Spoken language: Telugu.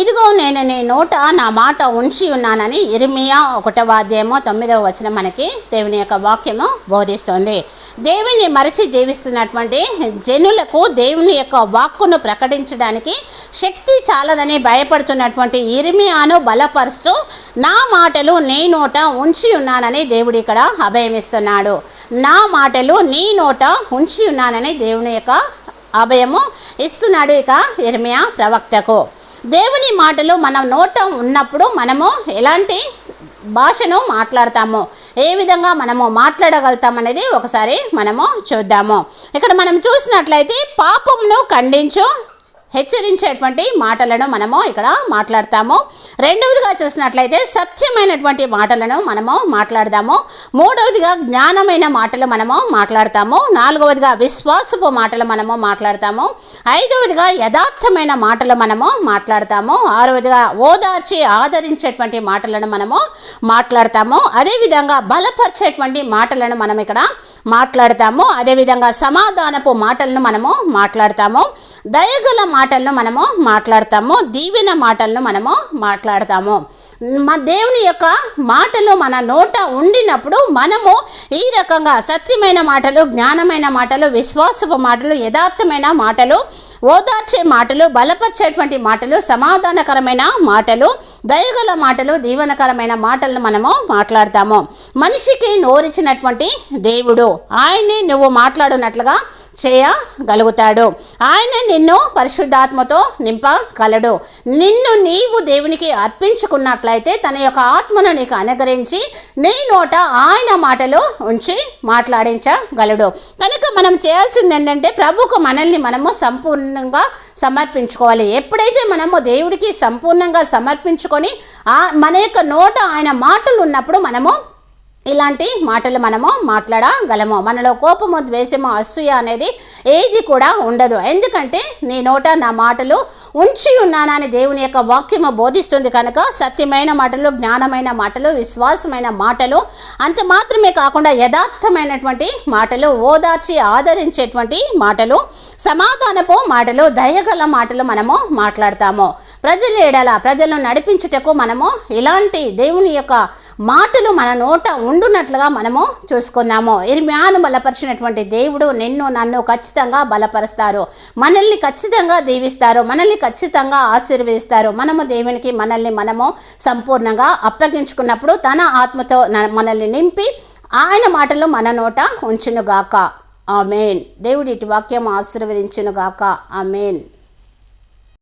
ఇదిగో నేను నీ నోట నా మాట ఉంచి ఉన్నానని ఇరిమియా ఒకటవ అధ్యాయము తొమ్మిదవ వచనం మనకి దేవుని యొక్క వాక్యము బోధిస్తుంది. దేవుని మరచి జీవిస్తున్నటువంటి జనులకు దేవుని యొక్క వాక్కును ప్రకటించడానికి శక్తి చాలదని భయపడుతున్నటువంటి ఇరిమియాను బలపరుస్తూ నా మాటలు నీ నోట ఉంచి ఉన్నానని దేవుడు ఇక్కడ అభయమిస్తున్నాడు. నా మాటలు నీ నోట ఉంచి ఉన్నానని దేవుని యొక్క అభయము ఇస్తున్నాడు ఇక ఇర్మియా ప్రవక్తకు. దేవుని మాటలు మన నోట ఉన్నప్పుడు మనము ఎలాంటి భాషను మాట్లాడతాము ఏ విధంగా మనము మాట్లాడగలుగుతాం అనేది ఒకసారి మనము చూద్దాము. ఇక్కడ మనం చూసినట్లయితే పాపంను ఖండించు హెచ్చరించేటువంటి మాటలను మనము ఇక్కడ మాట్లాడతాము. రెండవదిగా చూసినట్లయితే సత్యమైనటువంటి మాటలను మనము మాట్లాడదాము. మూడవదిగా జ్ఞానమైన మాటలు మనము మాట్లాడతాము. నాలుగవదిగా విశ్వాసపు మాటలు మనము మాట్లాడతాము. ఐదవదిగా యథార్థమైన మాటలు మనము మాట్లాడతాము. ఆరవదిగా ఓదార్చి ఆదరించేటువంటి మాటలను మనము మాట్లాడతాము. అదేవిధంగా బలపరిచేటువంటి మాటలను మనం ఇక్కడ మాట్లాడతాము. అదేవిధంగా సమాధానపు మాటలను మనము మాట్లాడతాము. దయగల మాటలను మనము మాట్లాడతాము దీవెన మాటలను మనము మాట్లాడతాము. మా దేవుని యొక్క మాటలు మన నోట ఉండినప్పుడు మనము ఈ రకంగా సత్యమైన మాటలు జ్ఞానమైన మాటలు విశ్వాసపు మాటలు యథార్థమైన మాటలు ఓదార్చే మాటలు బలపరిచేటువంటి మాటలు సమాధానకరమైన మాటలు దయగల మాటలు దీవనకరమైన మాటలను మనము మాట్లాడతాము. మనిషికి నోరిచ్చినటువంటి దేవుడు ఆయన్ని నువ్వు మాట్లాడునట్లుగా చేయగలుగుతాడు. ఆయన నిన్ను పరిశుద్ధాత్మతో నింపగలడు. నిన్ను నీవు దేవునికి అర్పించుకున్నట్లయితే తన యొక్క ఆత్మను నీకు అనుగ్రహించి నీ నోట ఆయన మాటలు ఉంచి మాట్లాడించగలడు. కనుక మనం చేయాల్సింది ఏంటంటే ప్రభుకు మనల్ని మనము సంపూర్ణంగా సమర్పించుకోవాలి. ఎప్పుడైతే మనము దేవుడికి సంపూర్ణంగా సమర్పించుకొని ఆ మన యొక్క నోట ఆయన మాటలు ఉన్నప్పుడు మనము ఇలాంటి మాటలు మనము మాట్లాడగలము. మనలో కోపము ద్వేషము అసూయ అనేది ఏది కూడా ఉండదు. ఎందుకంటే నీ నోట నా మాటలు ఉంచి ఉన్నానని దేవుని యొక్క వాక్యము బోధిస్తుంది కనుక సత్యమైన మాటలు జ్ఞానమైన మాటలు విశ్వాసమైన మాటలు అంత మాత్రమే కాకుండా యథార్థమైనటువంటి మాటలు ఓదార్చి ఆదరించేటువంటి మాటలు సమాధానపు మాటలు దయగల మాటలు మనము మాట్లాడతాము. ప్రజలు ఏడల ప్రజలను నడిపించుటకు మనము ఇలాంటి దేవుని యొక్క మాటలు మన నోట ఉండునట్లుగా మనము చూసుకుందాము. ఇర్మ్యాను బలపరిచినటువంటి దేవుడు నిన్ను నన్ను ఖచ్చితంగా బలపరుస్తారు. మనల్ని ఖచ్చితంగా దీవిస్తారు. మనల్ని ఖచ్చితంగా ఆశీర్వదిస్తారు. మనము దేవునికి మనల్ని మనము సంపూర్ణంగా అప్పగించుకున్నప్పుడు తన ఆత్మతో న- మనల్ని నింపి ఆయన మాటలు మన నోట ఉంచునుగాక. ఆమెన్. దేవుడి ఇటు వాక్యం ఆశీర్వదించునుగాక. ఆమెన్.